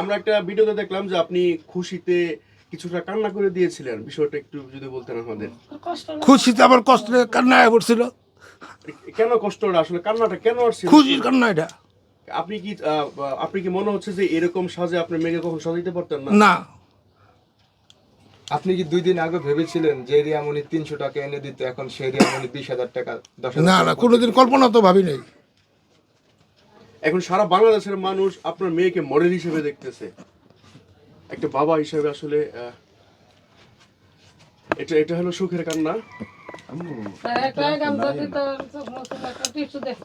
আমরা একটা ভিডিওতে দেখলাম যে আপনি খুশিতে কিছুটা কান্না করে দিয়েছিলেন। বিষয়টা একটু যদি বলতেন আমাদের। খুশিতে আবার কষ্টে কান্না আয় পড়ছিল। কেন কষ্টটা? আসলে কান্নাটা কেন আসছিল? খুশির কান্না এটা। আপনি কি আপনি কি মনে হচ্ছে যে এরকম সাজে আপনার মেয়েকে কখন সাজাইতে পারতেন না? না। আপনি কি দুই দিন আগে ভেবেছিলেন যে রিয়ামণি তিনশো টাকা এনে দিতে এখন সেই রিয়ামণি বিশ হাজার টাকা দশ হাজার না না কোনোদিন কল্পনা তো ভাবি নেই। এখন সারা বাংলাদেশের মানুষ আপনার মেয়েকে মডেল হিসেবে দেখতেছে। একটা বাবা হিসেবে আসলে এটা এটা হলো সুখের কান্না।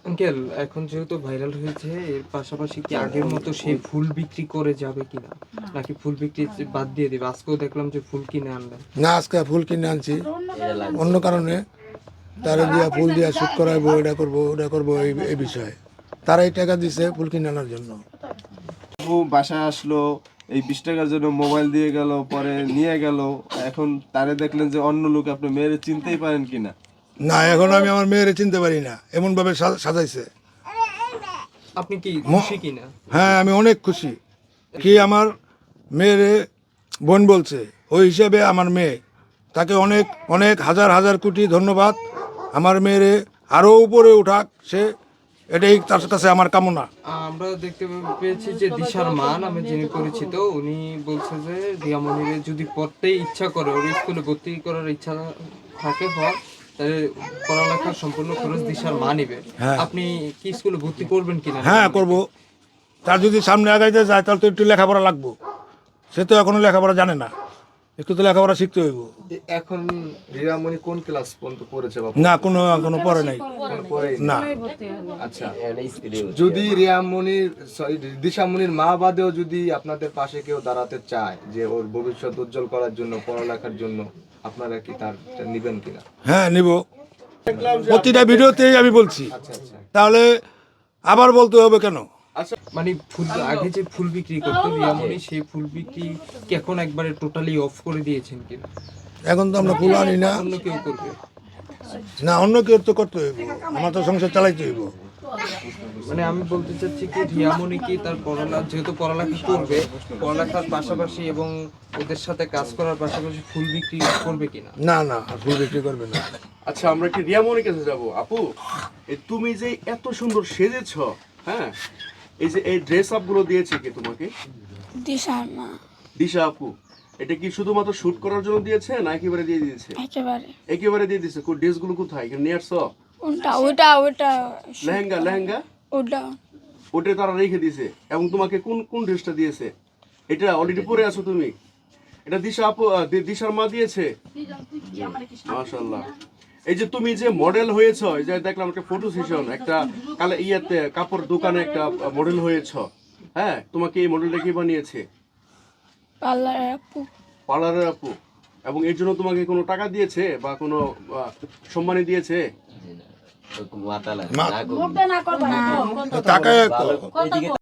আঙ্কেল এখন যেহেতু ভাইরাল হয়েছে এর পাশাপাশি কি আগের মতো সেই ফুল বিক্রি করে যাবে কিনা? নাকি ফুল বিক্রি বাদ দিয়ে দেবে? আজকেও দেখলাম যে ফুল কিনে আনলেন না আজকে ফুল কিনে আনছি। অন্য কারণে। তারা দিয়া ফুল দিয়া শুট করাইবো এটা করব ওটা করব এই এই বিষয়ে। তারা এই টাকা দিছে ফুল কিনে আনার জন্য। ও বাসায় আসলো এই বিশ টাকার জন্য মোবাইল দিয়ে গেল পরে নিয়ে গেল। এখন তারে দেখলেন যে অন্য লোক আপনি মেয়েরে চিনতেই পারেন কিনা? না এখন আমি আমার মেয়েরে চিনতে পারি না। এমন ভাবে সাজাইছে। আপনি কি খুশি কিনা? হ্যাঁ আমি অনেক খুশি। কি আমার মেয়েরে বোন বলছে? ওই হিসেবে আমার মেয়ে। তাকে অনেক অনেক হাজার হাজার কোটি ধন্যবাদ। আমার মেয়েরে আরও উপরে উঠাক সে। এটাই তার কাছে আমার কামনা। আমরা দেখতে পেয়েছি যে দিশার মা নামে যিনি পরিচিত উনি বলছে যে দিয়ামণিরে যদি পড়তে ইচ্ছা করে ওর স্কুলে ভর্তি করার ইচ্ছা থাকে হওয়ার তাহলে পড়ালেখার সম্পূর্ণ খরচ দিশার মা নিবে। হ্যাঁ। আপনি কি স্কুলে ভর্তি করবেন কিনা হ্যাঁ করব। তার যদি সামনে আগাইতে যায় তাহলে তো একটু লেখাপড়া লাগবো। সে তো এখনও লেখাপড়া জানে না। একটু তো লেখাপড়া শিখতে হইব। এখন রিয়ামণি কোন ক্লাস পর্যন্ত পড়েছে বাবা না কোনো কোনো পরে নাই। না। আচ্ছা। যদি রিয়ামণির সরি দিশামণির মা বাদেও যদি আপনাদের পাশে কেউ দাঁড়াতে চায় যে ওর ভবিষ্যৎ উজ্জ্বল করার জন্য পড়ালেখার জন্য আপনারা কি তার নিবেন কিনা? হ্যাঁ নিব। প্রতিটা ভিডিওতেই আমি বলছি। আচ্ছা আচ্ছা। তাহলে আবার বলতে হবে কেন? আচ্ছা মানে ফুল আগে যে ফুল বিক্রি করতো রিয়ামণি সেই ফুল বিক্রি কি এখন একবারে টোটালি অফ করে দিয়েছেন কিনা? এখন তো আমরা ফুল আনি না। অন্য কেউ করবে। না অন্য কেউ তো করতে হইব। আমার তো সংসার চালাইতে হইব। মানে আমি বলতে চাচ্ছি কি রিয়ামণি কি তার পড়ালেখা যেহেতু পড়ালেখা করবে পড়ালেখার পাশাপাশি এবং ওদের সাথে কাজ করার পাশাপাশি ফুল বিক্রি করবে কিনা? না না আর ফুল বিক্রি করবে না। আচ্ছা আমরা কি রিয়ামনির কাছে যাব। আপু এই তুমি যে এত সুন্দর সেজেছ হ্যাঁ? এই যে এই ড্রেস আপগুলো দিয়েছে কি তোমাকে? দিশার মা দিশা আপু। এটা কি শুধুমাত্র শুট করার জন্য দিয়েছে না একেবারে দিয়ে দিয়েছে? একেবারে। একেবারে দিয়ে দিয়েছে। কোন ড্রেসগুলো কোথায়? এখানে নিয়ে আসছো? ওটা ওটা ওটা লেহেঙ্গা লেহেঙ্গা? ওটা। ওটা তারা রেখে দিয়েছে। এবং তোমাকে কোন কোন ড্রেসটা দিয়েছে? এটা অলরেডি পরে আছো তুমি? এটা দিশা আপু দি- দিশার মা দিয়েছে? মাশাআল্লাহ। এই যে তুমি যে মডেল হয়েছ এই যে দেখলাম একটা ফটো সেশন একটা কালে ইয়াতে কাপড় দোকানে একটা মডেল হয়েছ। হ্যাঁ তোমাকে এই মডেলটা কে বানিয়েছে? পার্লারের আপু। পার্লারের আপু। এবং এর জন্য তোমাকে কোনো টাকা দিয়েছে বা কোনো আহ, সম্মানী দিয়েছে? মা টাকায়